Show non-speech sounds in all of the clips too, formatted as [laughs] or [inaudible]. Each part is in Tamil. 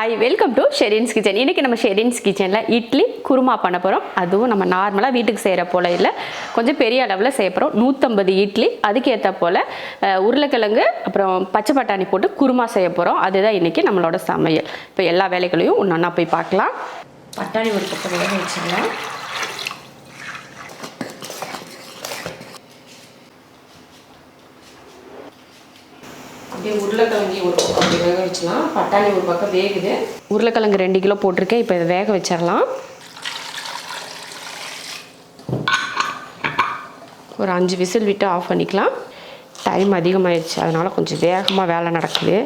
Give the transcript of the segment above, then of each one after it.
Hi welcome to Sherin's kitchen இன்றைக்கி நம்ம ஷெரின்ஸ் கிச்சனில் இட்லி குருமா பண்ண போகிறோம் அதுவும் நம்ம நார்மலாக வீட்டுக்கு செய்கிற போல இல்லை. கொஞ்சம் பெரிய அளவில் செய்ய போகிறோம் நூற்றம்பது இட்லி அதுக்கேற்ற போல் உருளைக்கிழங்கு அப்புறம் பச்சை பட்டாணி போட்டு குருமா செய்ய போகிறோம் அதுதான் இன்றைக்கி நம்மளோட சமையல். இப்போ எல்லா வேலைகளையும் ஒன்று ஒன்றா போய் பார்க்கலாம். பட்டாணி ஒரு பக்கம் வேக அப்படியே உருளைக்கிழங்கு ஒரு பக்கம் அப்படி வேக வச்சுலாம் பட்டாணி ஒரு பக்கம் வேகுது. உருளைக்கிழங்கு ரெண்டு கிலோ போட்டிருக்கேன். இப்போ இதை வேக வச்சிடலாம். ஒரு அஞ்சு விசில் விட்டு ஆஃப் பண்ணிக்கலாம். டைம் அதிகமாகிடுச்சு அதனால் கொஞ்சம் வேகமாக வேலை நடக்குது.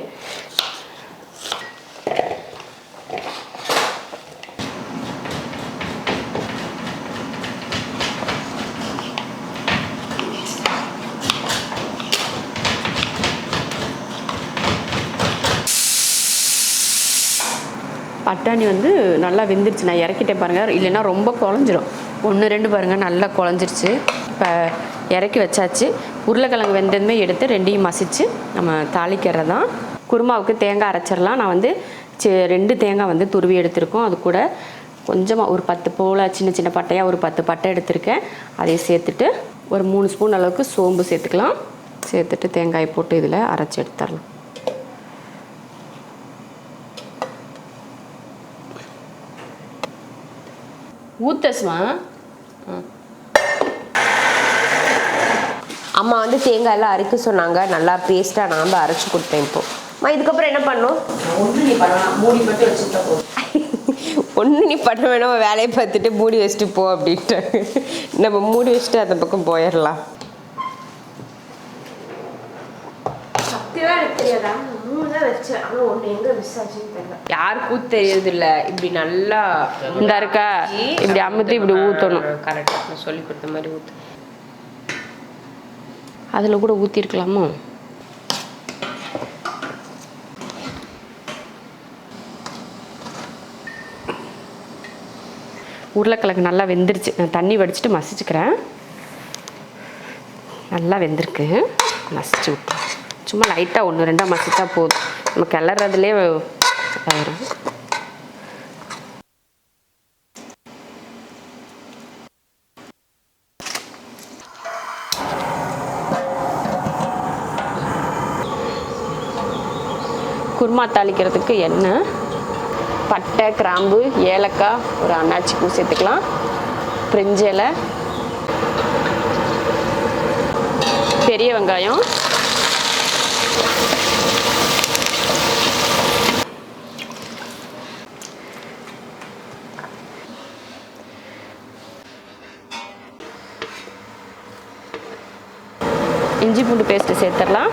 பட்டாணி வந்து நல்லா வெந்துருச்சு. நான் இறக்கிட்டேன் பாருங்கள் இல்லைன்னா ரொம்ப குழஞ்சிரும். ஒன்று ரெண்டு பாருங்கள் நல்லா குழஞ்சிருச்சு. இப்போ இறக்கி வச்சாச்சு. உருளைக்கிழங்கு வெந்ததுமே எடுத்து ரெண்டையும் மசிச்சு நம்ம தாளிக்கிறது. தான் குருமாவுக்கு தேங்காய் அரைச்சிடலாம். நான் வந்து சி- ரெண்டு தேங்காய் வந்து துருவி எடுத்திருக்கோம். அது கூட கொஞ்சமாக ஒரு பத்து போல் சின்ன சின்ன பட்டையாக ஒரு பத்து பட்டை எடுத்திருக்கேன். அதையும் சேர்த்துட்டு ஒரு மூணு ஸ்பூன் அளவுக்கு சோம்பு சேர்த்துக்கலாம். சேர்த்துட்டு தேங்காயை போட்டு இதில் அரைச்சி எடுத்துடலாம். ஊத்தஸ்மா அம்மா வந்து தேங்காய் எல்லாம் அரைக்க சொன்னாங்க. நல்லா பேஸ்ட்டாக நான் தான் அரைச்சி கொடுத்தேன் இப்போ. அம்மா இதுக்கப்புறம் என்ன பண்ணும் ஒன்று நீ பண்ணலாம் மூடி மட்டும் வச்சுட்டா ஒன்று நீ பண்ண வேணாம். வேலையை பார்த்துட்டு மூடி வச்சுட்டு போ அப்படின்ட்டாங்க. நம்ம மூடி வச்சுட்டு அந்த பக்கம் போயிடலாம். யாருக்கும் தெரியுது இல்ல இப்படி நல்லா இந்த இருக்கா. இப்படி அமுத்தி இப்படி ஊற்றணும் கரெக்டாக நான் சொல்லி கொடுத்த மாதிரி ஊற்று அதில் கூட ஊற்றிருக்கலாமோ உருளைக்கிழங்கு நல்லா வெந்துருச்சு. நான் தண்ணி வடிச்சிட்டு மசிச்சுக்கிறேன். நல்லா வெந்திருக்கு. மசிச்சு விட்டு சும்மா லைட்டாக ஒன்று ரெண்டாக மசித்தா போதும். நம்ம கிளறதுலேயே ஆயிரும். குருமா தாளிக்கிறதுக்கு எண்ணெய் பட்டை கிராம்பு ஏலக்காய் ஒரு அன்னாச்சி பூ சேர்த்துக்கலாம். பிரிஞ்சலை பெரிய வெங்காயம் இஞ்சி பூண்டு பேஸ்ட்டு சேர்த்துடலாம்.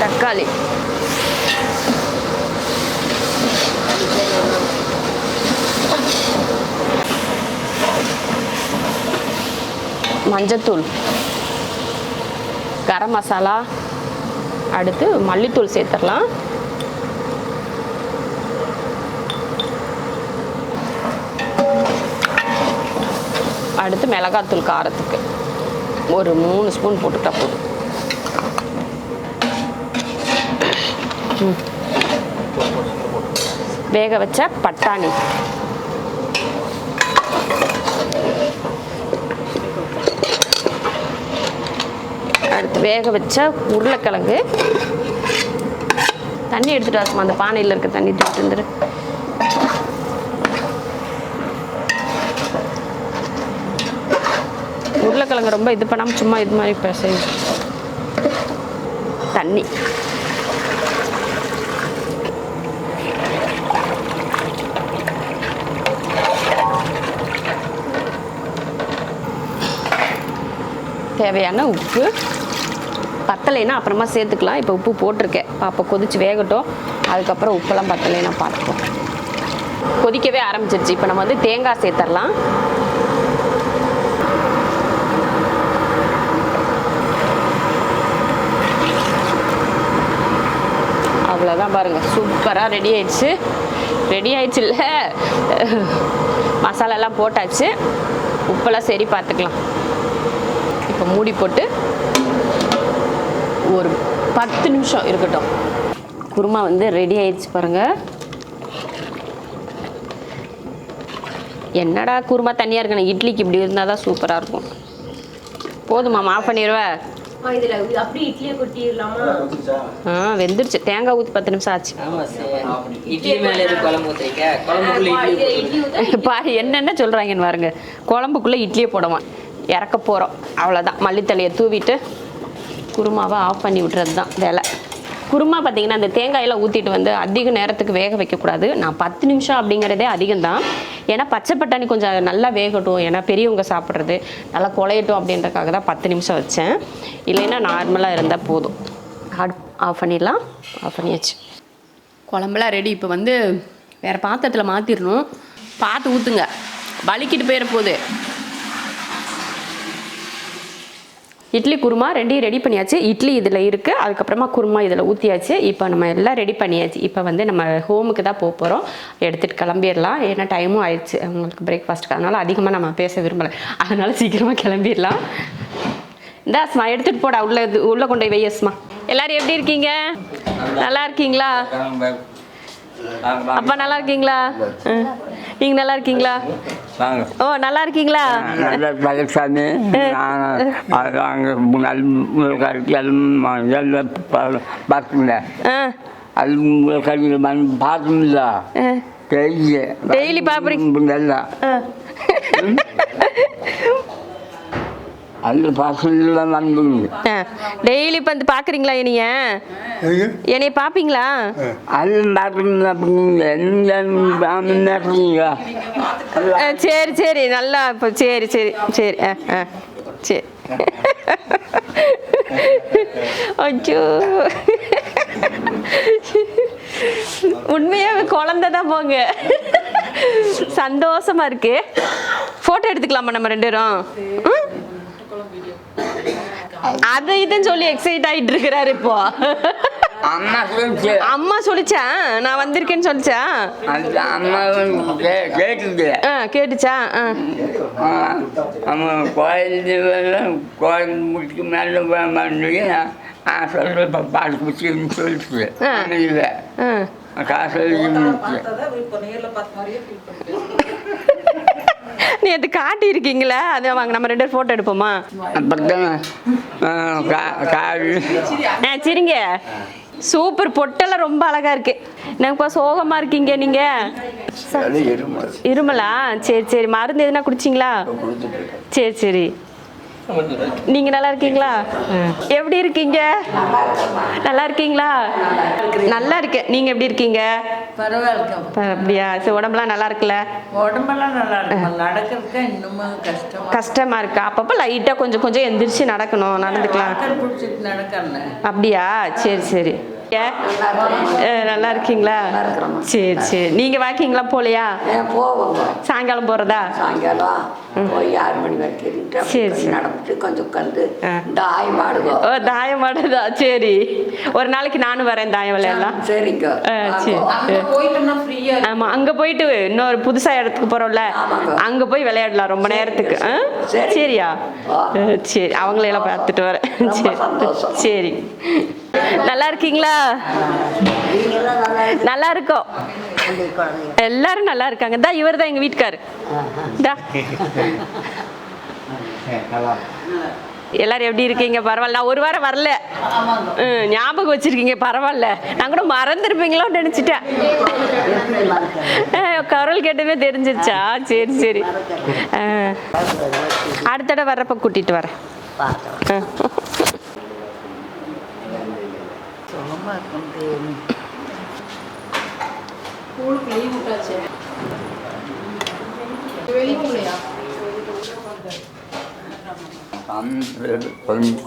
தக்காளி. மஞ்சத்தூள். கரம் மசாலா. அடுத்து மல்லித்தூள் சேர்த்துடலாம். அடுத்து மிளகாத்தூள் காரத்துக்கு. ஒரு மூணு ஸ்பூன் போட்டுக்கிட்டா போதும். வேக வச்ச பட்டாணி. அடுத்து வேக வச்ச உருளைக்கிழங்கு. தண்ணி எடுத்துட்டு வரமா அந்த பானையில் இருக்க தண்ணி எடுத்துட்டு வந்துடு உருளைக்கிழங்கு ரொம்ப இது பண்ணாமல் சும்மா இது மாதிரி பிசை தண்ணி. தேவையான உப்பு. பத்தலைன்னா அப்புறமா சேர்த்துக்கலாம். இப்போ உப்பு போட்டிருக்கேன். பாப்பா கொதிச்சு வேகட்டும். அதுக்கப்புறம் உப்பெல்லாம் பத்தலைன்னா பார்த்துக்கோ கொதிக்கவே ஆரம்பிச்சிருச்சு. இப்போ நம்ம வந்து தேங்காய் சேர்த்துடலாம் அவ்வளோதான் பாருங்கள் சூப்பராக ரெடி ஆயிடுச்சு. ரெடி ஆயிடுச்சு இல்லை மசாலாலாம் போட்டாச்சு. உப்பெல்லாம் சரி பார்த்துக்கலாம் இப்போ மூடி போட்டு ஒரு பத்து நிமிஷம் இருக்கட்டும். குருமா வந்து ரெடி ஆயிடுச்சு பாருங்கள் என்னடா குருமா தனியாக இருக்கணும் இட்லிக்கு இப்படி இருந்தால் தான் சூப்பராக இருக்கும் போதுமா ஆஃப் பண்ணிடுவேன் இதுல அப்படியே இட்லியை கொட்டிடலாமா? ஆ வெந்துருச்சு. தேங்காய் ஊற்றி பத்து நிமிஷம் ஆச்சு. இட்லி மேல குழம்பு குழம்புக்குள்ள என்னென்ன சொல்கிறாங்கன்னு பாருங்க. குழம்புக்குள்ளே இட்லியை போடுவான் இறக்க போகிறோம் அவ்வளோதான் மல்லித்தலையை தூவிட்டு குருமாவை ஆஃப் பண்ணி விட்டுறது தான் வேலை. குருமா பார்த்தீங்கன்னா அந்த தேங்காயெல்லாம் ஊற்றிட்டு வந்து அதிக நேரத்துக்கு வேக வைக்கக்கூடாது. நான் பத்து நிமிஷம் அப்படிங்கிறதே அதிகம்தான். ஏன்னா பச்சை பட்டாணி கொஞ்சம் நல்லா வேகட்டும். ஏன்னா பெரியவங்க சாப்பிட்றது. நல்லா குழையட்டும் அப்படின்றக்காக தான் பத்து நிமிஷம் வச்சேன். இல்லைன்னா நார்மலாக இருந்தால் போதும். ஆட் ஆஃப் பண்ணிடலாம். ஆஃப் பண்ணியாச்சு. குழம்புலாம் ரெடி இப்போ வந்து வேறு பாத்திரத்தில் மாற்றிடணும் பார்த்து ஊற்றுங்க வலிக்கிட்டு போயிட போகுது இட்லி குருமா ரெண்டையும் ரெடி பண்ணியாச்சு. இட்லி இதில் இருக்குது அதுக்கப்புறமா குருமா இதில் ஊற்றியாச்சு இப்போ நம்ம எல்லாம் ரெடி பண்ணியாச்சு. இப்போ வந்து நம்ம ஹோமுக்கு தான் போக போகிறோம் எடுத்துகிட்டு கிளம்பிடலாம். ஏன்னா டைமும் ஆயிடுச்சு. அவங்களுக்கு பிரேக்ஃபாஸ்ட்டுக்கு அதனால் அதிகமாக நம்ம பேச விரும்பலை. அதனால் சீக்கிரமாக கிளம்பிடலாம். இந்த அஸ்மா எடுத்துகிட்டு போடா. உள்ள இது உள்ளே கொண்டு போய் வை அஸ்மா. எல்லாரும் எப்படி இருக்கீங்க? நல்லா இருக்கீங்களா? அப்பா நல்லா இருக்கீங்களா? ம். நீங்க நல்லா இருக்கீங்களா? ஓ நல்லா இருக்கீங்களா நல்ல பழசாமி. நான் அங்கே முன்னாள் எல்லாம் ஆ. அது முழுக்காரி பார்த்துங்களா ஆ. Daily Daily பாப்பறீங்க? அது பார்த்துலாம் வந்துங்க ஆ. டெய்லி இப்போ வந்து பார்க்குறீங்களா என்னைய? என்னைய? பார்ப்பீங்களா அது ஆ, சரி சரி நல்லா இப்போ சரி சரி சரி ஆ ஆ சரி. அச்சோ உண்மையாவே குழந்தை தான் போங்க. சந்தோஷமா இருக்கு. போட்டோ எடுத்துக்கலாமா நம்ம ரெண்டு பேரும்? அது இதுன்னு சொல்லி எக்ஸைட் ஆயிட்டு இருக்கிறாரு இப்போ. அம்மா சொல்லிச்சு அம்மா சொல்லிச்சா? நான் வந்திருக்கேன்னு சொல்லிச்சா? அம்மா கேட்டுச்சா? ஆ. அவன் கோயில் கோயில் முடிச்சு மேலே பண்ணி நான் பாட்டு குச்சின்னு சொல்லிச்சு. இல்லை காசு இருந்துச்சு நேற்று காட்டியிருக்கீங்களே? அதை வாங்க நம்ம ரெண்டு பேரும் ஃபோட்டோ எடுப்போமா? ஆ சரிங்க. சூப்பர் பொட்டெல்லாம் ரொம்ப அழகா இருக்கு. என்னப்பா சோகமா இருக்கீங்க நீங்க? இருமலா? சரி சரி. மருந்து எதுனா குடிச்சிங்களா? சரி சரி. நீங்க நல்லா இருக்கீங்களா? எப்படி இருக்கீங்க? நல்லா இருக்கீங்களா? நல்லா இருக்கேன். நீங்க எப்படி இருக்கீங்க? அப்படியா? சரி உடம்புலாம் நல்லா இருக்குல்ல? உடம்பெல்லாம் நல்லா இருக்கும்? நடக்கிறதுக்கு இன்னுமும் கஷ்டம் கஷ்டமா இருக்கா. அப்பப்போ லைட்டா கொஞ்சம் கொஞ்சம் எந்திரிச்சு நடக்கணும். நடந்துக்கலாம். அப்படியா? சரி சரி. நல்லா இருக்கீங்களா? சரி சரி. நீங்க வாக்கிங்களா போலையா சாயங்காலம் போறதா? சாயங்காலம் போய் ஆறு மணி வரைக்கும் இருந்துட்டு சரி, சரி. நடந்துட்டு கொஞ்சம் உட்காந்து ஆ. தாயம் ஆடுவோம் ஓ தாயம் ஆடுதா சரி. ஒரு நாளைக்கு நானும் வரேன் தாயம் விளையாடலாம். சரிங்க. ஆ, சரி. ஆமா அங்க போயிட்டு இன்னொரு புதுசா இடத்துக்கு போறோம்ல. அங்க போய் விளையாடலாம் ரொம்ப நேரத்துக்கு. சரியா? சரி. அவங்களையெல்லாம் பார்த்துட்டு வரேன். சரி. சரி. நல்லா இருக்கீங்களா நல்லா இருக்கோம் எல்லாரும் நல்லா இருக்காங்க தான் இவர் தான் எங்க வீட்டுக்காரு. தா. எல்லாரும் எப்படி இருக்கீங்க? பரவாயில்ல நான் ஒரு வாரம் வரல. ஞாபகம் வச்சிருக்கீங்க. பரவாயில்ல நான் கூட மறந்துருப்பீங்களோன்னு நினச்சிட்டேன். குரல் கேட்டவே தெரிஞ்சிருச்சா? சரி சரி. அடுத்த தடவை வர்றப்ப கூட்டிட்டு வரேன். ஆ.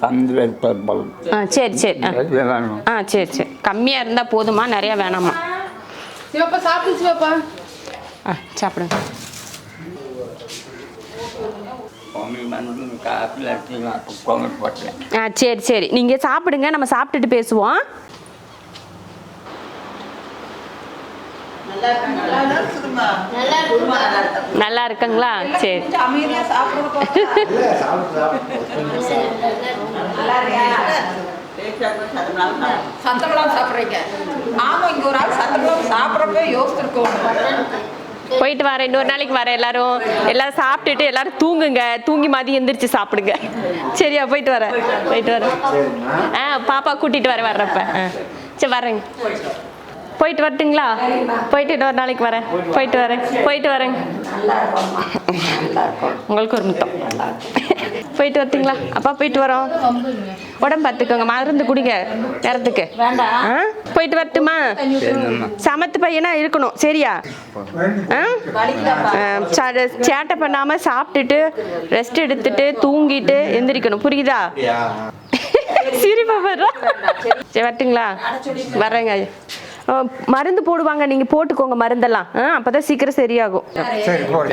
கந்து வைப்பல் ஆ சரி சரி. ஆ. வேணும்? ஆ சரி சரி. கம்மியாக இருந்தால் போதுமா? நிறையா வேணாமா? சிவப்பா சாப்பிடு சிவப்பா. ஆ சாப்பிடுங்க ஆ சரி சரி. நீங்கள் சாப்பிடுங்க. நம்ம சாப்பிட்டுட்டு பேசுவோம். நல்லா இருக்குங்களா? சரி. [laughs] சத்தமெல்லாம் சாப்பிட்றீங்க. ஆமா இங்க ஒரு ஆள் சத்தமெல்லாம் சாப்பிட்றப்ப யோசிச்சிருக்கோம். போயிட்டு வரேன். இன்னொரு நாளைக்கு வரேன் எல்லாரும். எல்லாரும் சாப்பிட்டுட்டு எல்லாரும் தூங்குங்க. தூங்கி மதியம் எந்திரிச்சு சாப்பிடுங்க. சரியா போயிட்டு வரேன். போயிட்டு வரேன். ஆ பாப்பா கூட்டிட்டு வரேன் வர்றப்ப. ஆ. சரி வரேங்க. போயிட்டு வரட்டுங்களா? போயிட்டு இன்னொரு நாளைக்கு வரேன். போயிட்டு வரேன். போயிட்டு வரேங்க உங்களுக்கு ஒரு முத்தம் போயிட்டு வரட்டுங்களா? அப்பா போயிட்டு வரோம். உடம்பு பார்த்துக்கோங்க. மருந்து குடிங்க. நேரத்துக்கு. ஆ? போயிட்டு வரட்டுமா? சமத்து பையனா இருக்கணும். சரியா? சேட்டை பண்ணாம சாப்பிட்டுட்டு ரெஸ்ட் எடுத்துட்டு தூங்கிட்டு எந்திரிக்கணும். புரியுதா? சிரிப்பா வர்றா? சரி வரட்டுங்களா? வரேங்க. மருந்து போடுவாங்க. நீங்க போட்டுக்கோங்க மருந்தெல்லாம். ஆ, அப்பதான் சீக்கிரம் சரியாகும்.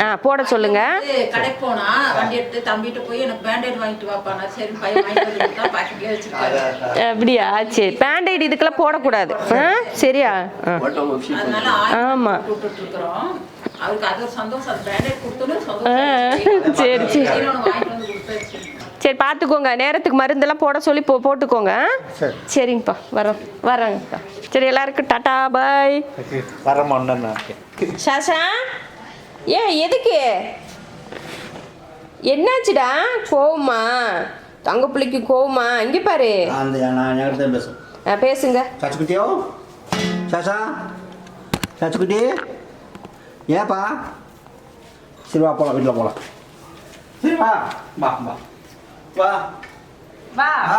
ஆ போட சொல்லுங்க. கடைக்கு போனா வண்டி எடுத்து தம்பிட்டு போய் எனக்கு பேண்டேட் வாங்கிட்டு வாப்பா. நான் சரி அப்படியா? சரி. பேண்டைட் இதுக்கெல்லாம் போடக்கூடாது. ஆ சரியா? ஆமா. சரி, சரி. சரி பார்த்துக்கோங்க. நேரத்துக்கு மருந்தெல்லாம் போட சொல்லி போ போட்டுக்கோங்க? சரிங்கப்பா. வரோம். வரோங்கப்பா சரி எல்லாருக்கும் டாடா பாய். சாஷா ஏன் எதுக்கு? என்னாச்சுடா? கோவமா? தங்க பிள்ளைக்கு கோவமா? இங்கே பாரு. பேசுங்க. சாச்சுக்குட்டியோ? சாச்சா சாச்சுக்குட்டி? ஏப்பா சரி வா போகலாம் வீட்டில் போகலாம் சரி வா. வா வா. வா வா ஆ